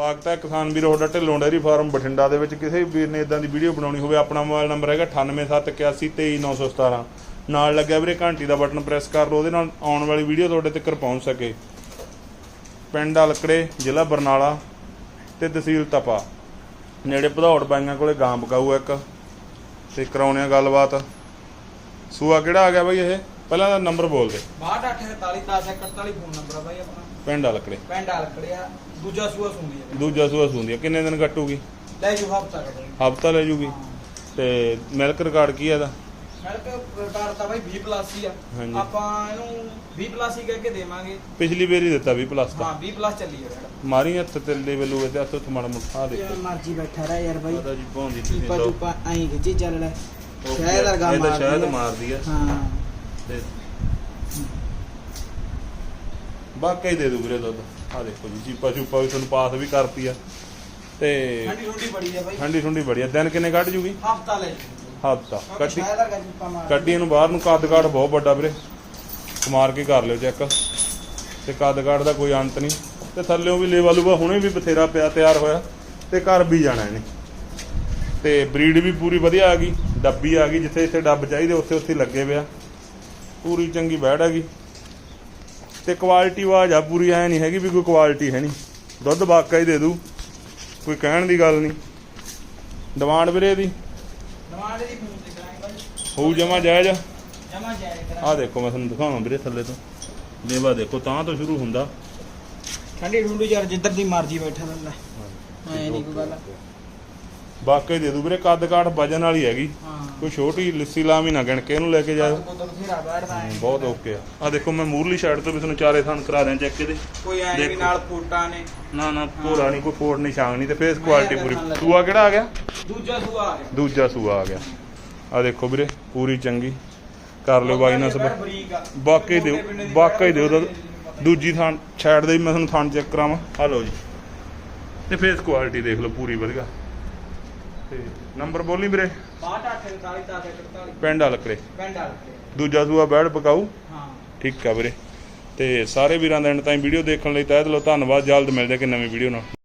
ਸਵਾਗਤ ਹੈ ਕਿਸਾਨ ਵੀਰੋ, ਤੁਹਾਡਾ ਢਿੱਲੋਂ ਡੇਅਰੀ ਫਾਰਮ ਬਠਿੰਡਾ ਦੇ ਵਿੱਚ। ਕਿਸੇ ਵੀਰ ਨੇ ਇਦਾਂ ਦੀ ਵੀਡੀਓ ਬਣਾਉਣੀ ਹੋਵੇ, ਆਪਣਾ ਮੋਬਾਈਲ ਨੰਬਰ ਹੈਗਾ 9871823917 ਨਾਲ ਲੱਗਿਆ ਵੀਰੇ, ਘੰਟੀ ਦਾ ਬਟਨ ਪ੍ਰੈਸ ਕਰ ਲਓ, ਉਹਦੇ ਨਾਲ ਆਉਣ ਵਾਲੀ ਵੀਡੀਓ ਤੁਹਾਡੇ ਤੱਕ ਪਹੁੰਚ ਸਕੇ। ਪਿੰਡ ਅਲਕੜੇ ਜ਼ਿਲ੍ਹਾ ਬਰਨਾਲਾ ਤੇ ਤਹਿਸੀਲ ਤਪਾ। ਨੇੜੇ ਭਦੌੜ ਬਾਈਆਂ ਕੋਲੇ ਗਾਂ ਬਕਾਊ ਇੱਕ ਤੇ ਕਰਾਉਣੇ ਆ ਗੱਲਬਾਤ। ਸੂਆ ਕਿਹੜਾ ਆ ਗਿਆ ਬਾਈ ਇਹ? ਪਹਿਲਾਂ ਦਾ ਨੰਬਰ ਬੋਲ ਦੇ। 62481041 ਫੋਨ ਨੰਬਰ ਆ ਬਾਈ ਆਪਣਾ। ਪਿੰਡ ਅਲਕੜੇ ਪਿੰਡ ਆਲਕੜਿਆ ਦੂਜਾ ਸੂਆ ਸੁਣਦੀ ਹੈ ਦੂਜਾ ਸੂਆ ਸੁੰਦੀ ਆ। ਕਿੰਨੇ ਦਿਨ ਕੱਟੂਗੀ? ਲੈ ਜੂ ਹਫਤਾ ਕਰ ਹਫਤਾ ਲੈ ਜੂਗੀ। ਤੇ ਮਿਲਕ ਰਿਕਾਰਡ ਕੀ ਹੈ ਇਹਦਾ? ਮਿਲਕ ਰਿਕਾਰਡ ਤਾਂ ਬਾਈ 20 ਪਲੱਸ ਹੀ ਆ। ਆਪਾਂ ਇਹਨੂੰ 20 ਪਲੱਸ ਹੀ ਕਹਿ ਕੇ ਦੇਵਾਂਗੇ। ਪਿਛਲੀ ਵਾਰੀ ਦਿੱਤਾ 20 ਪਲੱਸ ਦਾ ਹਾਂ 20 ਪਲੱਸ ਚੱਲੀ ਹੈ ਰੈਡ ਮਾਰੀ ਹੱਥ ਤੇ ਲੈਵਲ ਹੋਏ ਤੇ ਹੱਥ ਤੋਂ ਮਾੜਾ ਮੁੱਠਾ ਦੇਖੋ। ਮਰਜ਼ੀ ਬੈਠਾ ਰਹਿ ਯਾਰ ਬਾਈ। ਪਤਾ ਜੀ ਭੌਂਦੀ ਤੁਸੀਂ ਲਓ ਚੂਪਾ ਐਂ ਖਿੱਚੀ ਚੱਲ ਲੈ। ਸ਼ਾਇਦ ਅਰਗਾ ਤਾਂ ਆ। ਮਾਰਦੀ ਆ। ਹਾਂ। ਤੇ ਬਾਕੀ ਦੇ ਦੂ ਵੀਰੇ ਦੁੱਧ। ਆ ਦੇਖੋ ਜੀ ਚੀਪਾ ਚੂਪਾ ਵੀ ਤੁਹਾਨੂੰ ਪਾਸ ਵੀ ਕਰਤੀ ਆ। ਤੇ ਠੰਡੀ ਠੰਡੀ ਬੜੀ ਹੈ ਬਾਈ। ਠੰਡੀ ਠੰਡੀ ਬੜੀ ਆ। ਦਿਨ ਕਿੰਨੇ ਕੱਢ ਜੂਗੀ? ਹਫਤਾ ਲੈ ਹਫਤਾ। ਕੱਢੀ ਕੱਢੀ ਇਹਨੂੰ ਬਾਹਰ ਨੂੰ। ਕੱਦ ਕਾਠ ਬਹੁਤ ਵੱਡਾ ਵੀਰੇ। ਮਾਰ ਕੇ ਕਰ ਲਿਓ ਚੈੱਕ। ਤੇ ਕੱਦ ਕਾਠ ਦਾ ਕੋਈ ਅੰਤ ਨਹੀਂ। ਤੇ ਥੱਲੇੋਂ ਵੀ ਲੇਵਾ ਲੂਵਾ ਹੁਣੇ ਵੀ ਬਥੇਰਾ ਪਿਆ ਤਿਆਰ ਹੋਇਆ। ਤੇ ਘਰ ਵੀ ਜਾਣਾ ਇਹਨੇ। ਤੇ ਬਰੀਡ ਵੀ ਪੂਰੀ ਵਧੀਆ ਆ ਗਈ। ਡੱਬੀ ਆ ਗਈ। ਜਿੱਥੇ ਜਿੱਥੇ ਡੱਬ ਚਾਹੀਦੇ ਉੱਥੇ ਉੱਥੇ ਲੱਗੇ ਪਿਆ। ਪੂਰੀ ਚੰਗੀ ਬੈੜ ਹੈਗੀ ਤੇ ਕੁਆਲਿਟੀ ਵਾਜ ਆ ਪੂਰੀ ਐ ਨਹੀਂ ਹੈਗੀ ਵੀ ਕੋਈ ਕੁਆਲਿਟੀ ਹੈ ਨਹੀਂ। ਦੁੱਧ ਵਾਕਾ ਹੀ ਦੇ ਦੂ ਕੋਈ ਕਹਿਣ ਦੀ ਗੱਲ ਨਹੀਂ। ਡਿਮਾਂਡ ਵੀਰੇ ਦੀ ਨਵਾੜੇ ਦੀ ਫੋਨ ਤੇ ਕਰਾਂਗੇ ਬਾਈ। ਹੋਊ ਜਮਾ ਜਾਇਜ਼। ਜਮਾ ਜਾਏ ਆ ਕਰਾਂਗੇ ਦੇਖੋ ਮੈਂ ਤੁਹਾਨੂੰ ਦਿਖਾਵਾਂ ਵੀਰੇ ਥੱਲੇ ਤੋਂ। ਲੇਵਾ ਦੇਖੋ ਤਾਂ ਤੋਂ ਸ਼ੁਰੂ ਹੁੰਦਾ। ਠੰਡੀ ਠੰਡੀ ਯਾਰ ਜਿੱਧਰ ਦੀ ਮਰਜ਼ੀ ਬੈਠਾ ਰਹਿੰਦਾ। ਐ ਨਹੀਂ ਕੋਈ ਗੱਲ। ਵਾਕਈ ਦੇ ਦੂ ਵੀਰੇ ਕੱਦ ਕਾਠ ਵਜਨ ਵਾਲੀ ਹੈਗੀ। ਹਾਂ। ਕੋਈ ਛੋਟੀ ਲਿੱਸੀ ਲਾਮ ਹੀ ਨਾ ਗਿਣ ਕੇ ਇਹਨੂੰ ਲੈ ਕੇ ਜਾਓ ਬਹੁਤ ਓਕੇ ਆ। ਆ ਦੇਖੋ ਮੈਂ ਮੂਰਲੀ ਸਾਈਡ ਤੋਂ ਵੀ ਤੁਹਾਨੂੰ ਚਾਰੇ ਥਾਂ ਕਰਾ ਦਿਆਂ ਚੈੱਕ ਇਹਦੇ। ਕੋਈ ਐ ਵੀ ਦੇਖੋ। ਨਾਲ ਫੋਟਾਂ ਨੇ। ਨਾ ਨਾ ਭੋਰਾ ਨਹੀਂ ਕੋਈ ਫੋੜ ਨਹੀਂ ਛਾਂਗ ਨਹੀਂ ਤੇ ਫੇਸ ਕੁਆਲਿਟੀ ਪੂਰੀ। ਸੂਆ ਕਿਹੜਾ ਆ ਗਿਆ? ਦੂਜਾ ਸੂਆ ਆ ਗਿਆ। ਦੂਜਾ ਸੂਆ ਆ ਗਿਆ। ਆ ਦੇਖੋ ਵੀਰੇ ਪੂਰੀ ਚੰਗੀ। ਕਰ ਲਿਓ ਬਾਈ ਨਾਲ ਸਭ। ਵਾਕਈ ਦਿਓ ਵਾਕਈ ਦਿਓ ਦੁੱਧ। ਦੂਜੀ ਥਾਂ ਸਾਈਡ ਦੇ ਵੀ ਮੈਂ ਤੁਹਾਨੂੰ ਥਾਂ ਚੈੱਕ ਕਰਾਵਾਂ। ਆ ਲਓ ਜੀ। ਤੇ ਫੇਸ ਕੁਆਲਿਟੀ ਦੇਖ ਲਓ ਪੂਰੀ ਵਧੀਆ। ਤੇ ਨੰਬਰ ਬੋਲੀ ਵੀਰੇ। 62 48 41 ਪਿੰਡ ਹਲਕੜੇ ਪਿੰਡ ਆਲਕੜੇ। ਦੂਜਾ ਸੂਆ ਬੈੜ ਪਕਾਊ। ਹਾਂ। ਠੀਕ ਆ ਵੀਰੇ। ਤੇ ਸਾਰੇ ਵੀਰਾਂ ਦਾ ਐਂਡ ਤਾਈਂ ਵੀਡੀਓ ਦੇਖਣ ਲਈ ਤਹਿ ਦਿਲੋਂ ਧੰਨਵਾਦ। ਜਲਦ ਮਿਲਦੇ ਕਿ ਨਵੀਂ ਵੀਡੀਓ ਨਾਲ।